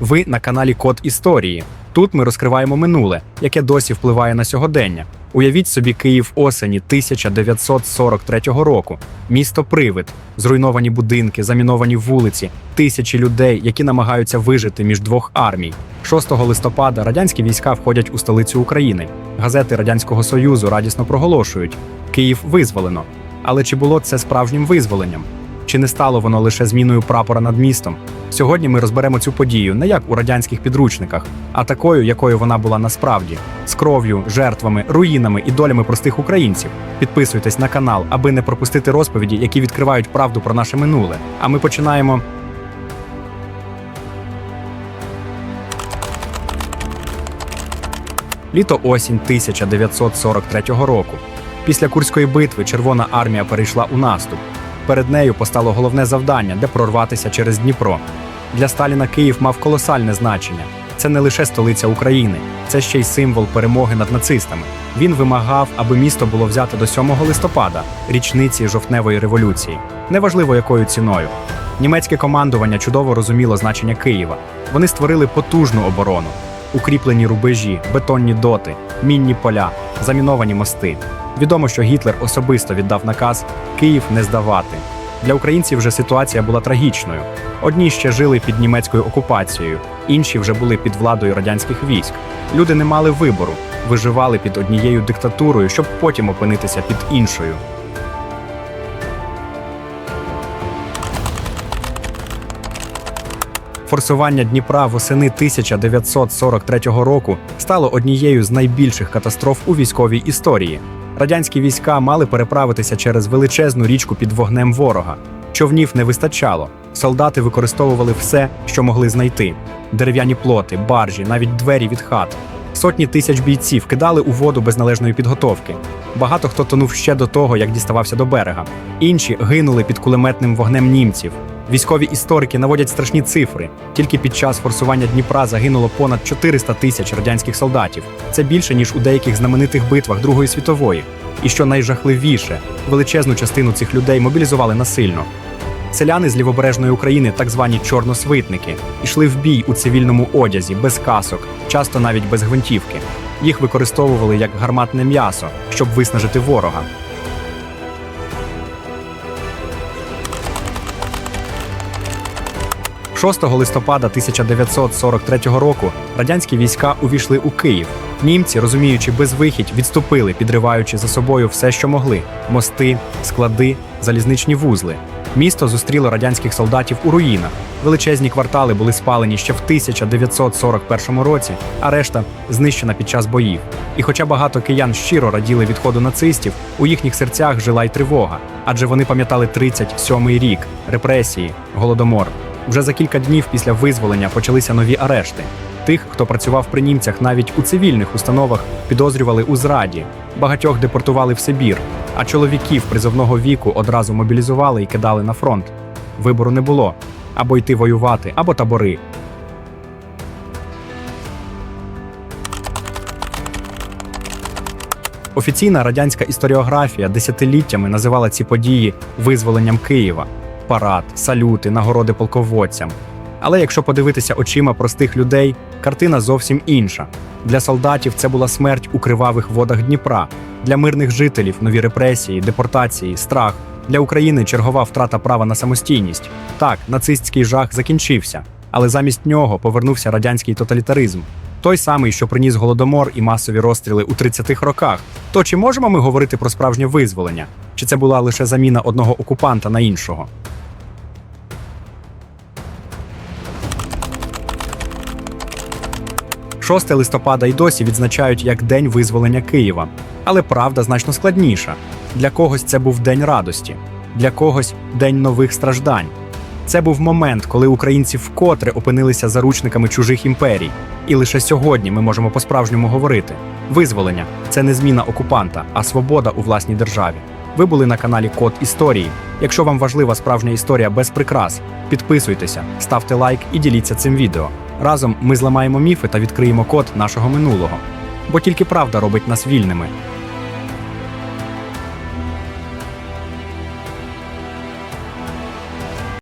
Ви на каналі Код Історії. Тут ми розкриваємо минуле, яке досі впливає на сьогодення. Уявіть собі Київ осені 1943 року. Місто Привид, зруйновані будинки, заміновані вулиці, тисячі людей, які намагаються вижити між двох армій. 6 листопада радянські війська входять у столицю України. Газети Радянського Союзу радісно проголошують: Київ визволено. Але чи було це справжнім визволенням? Чи не стало воно лише зміною прапора над містом? Сьогодні ми розберемо цю подію не як у радянських підручниках, а такою, якою вона була насправді з кров'ю, жертвами, руїнами і долями простих українців. Підписуйтесь на канал, аби не пропустити розповіді, які відкривають правду про наше минуле. А ми починаємо. Літо осінь 1943 року. Після Курської битви Червона армія перейшла у наступ. Перед нею постало головне завдання, де прорватися через Дніпро. Для Сталіна Київ мав колосальне значення. Це не лише столиця України, це ще й символ перемоги над нацистами. Він вимагав, аби місто було взяте до 7 листопада, річниці жовтневої революції. Неважливо якою ціною. Німецьке командування чудово розуміло значення Києва. Вони створили потужну оборону, укріплені рубежі, бетонні доти, мінні поля, заміновані мости. Відомо, що Гітлер особисто віддав наказ Київ не здавати. Для українців же ситуація була трагічною. Одні ще жили під німецькою окупацією, інші вже були під владою радянських військ. Люди не мали вибору, виживали під однією диктатурою, щоб потім опинитися під іншою. Форсування Дніпра восени 1943 року стало однією з найбільших катастроф у військовій історії. Радянські війська мали переправитися через величезну річку під вогнем ворога. Човнів не вистачало. Солдати використовували все, що могли знайти: дерев'яні плоти, баржі, навіть двері від хат. Сотні тисяч бійців кидали у воду без належної підготовки. Багато хто тонув ще до того, як діставався до берега. Інші гинули під кулеметним вогнем німців. Військові історики наводять страшні цифри. Тільки під час форсування Дніпра загинуло понад 400 тисяч радянських солдатів. Це більше ніж у деяких знаменитих битвах Другої світової. І що найжахливіше, величезну частину цих людей мобілізували насильно. Селяни з лівобережної України, так звані чорносвитники, йшли в бій у цивільному одязі, без касок, часто навіть без гвинтівки. Їх використовували як гарматне м'ясо, щоб виснажити ворога. – 6 листопада 1943 року радянські війська увійшли у Київ. Німці, розуміючи безвихідь, відступили, підриваючи за собою все, що могли: мости, склади, залізничні вузли. Місто зустріло радянських солдатів у руїнах. Величезні квартали були спалені ще в 1941 році, а решта знищена під час боїв. І хоча багато киян щиро раділи відходу нацистів, у їхніх серцях жила й тривога, адже вони пам'ятали 37-й рік, репресії, голодомор. Вже за кілька днів після визволення почалися нові арешти. Тих, хто працював при німцях навіть у цивільних установах, підозрювали у зраді. Багатьох депортували в Сибір, а чоловіків призовного віку одразу мобілізували і кидали на фронт. Вибору не було або йти воювати, або табори. Офіційна радянська історіографія десятиліттями називала ці події визволенням Києва, парад, салюти, нагороди полководцям. Але якщо подивитися очима простих людей, картина зовсім інша. Для солдатів це була смерть у кривавих водах Дніпра, для мирних жителів нові репресії, депортації, страх. Для України чергова втрата права на самостійність. Так, нацистський жах закінчився, але замість нього повернувся радянський тоталітаризм. Той самий, що приніс голодомор і масові розстріли у 30-х роках. То чи можемо ми говорити про справжнє визволення? Чи це була лише заміна одного окупанта на іншого? 6 листопада й досі відзначають як День визволення Києва. Але правда значно складніша. Для когось це був день радості, для когось день нових страждань. Це був момент, коли українці вкотре опинилися заручниками чужих імперій. І лише сьогодні ми можемо по-справжньому говорити: визволення це не зміна окупанта, а свобода у власній державі. Ви були на каналі Код Історії. Якщо вам важлива справжня історія без прикрас, підписуйтеся, ставте лайк і діліться цим відео. Разом ми зламаємо міфи та відкриємо код нашого минулого. Бо тільки правда робить нас вільними.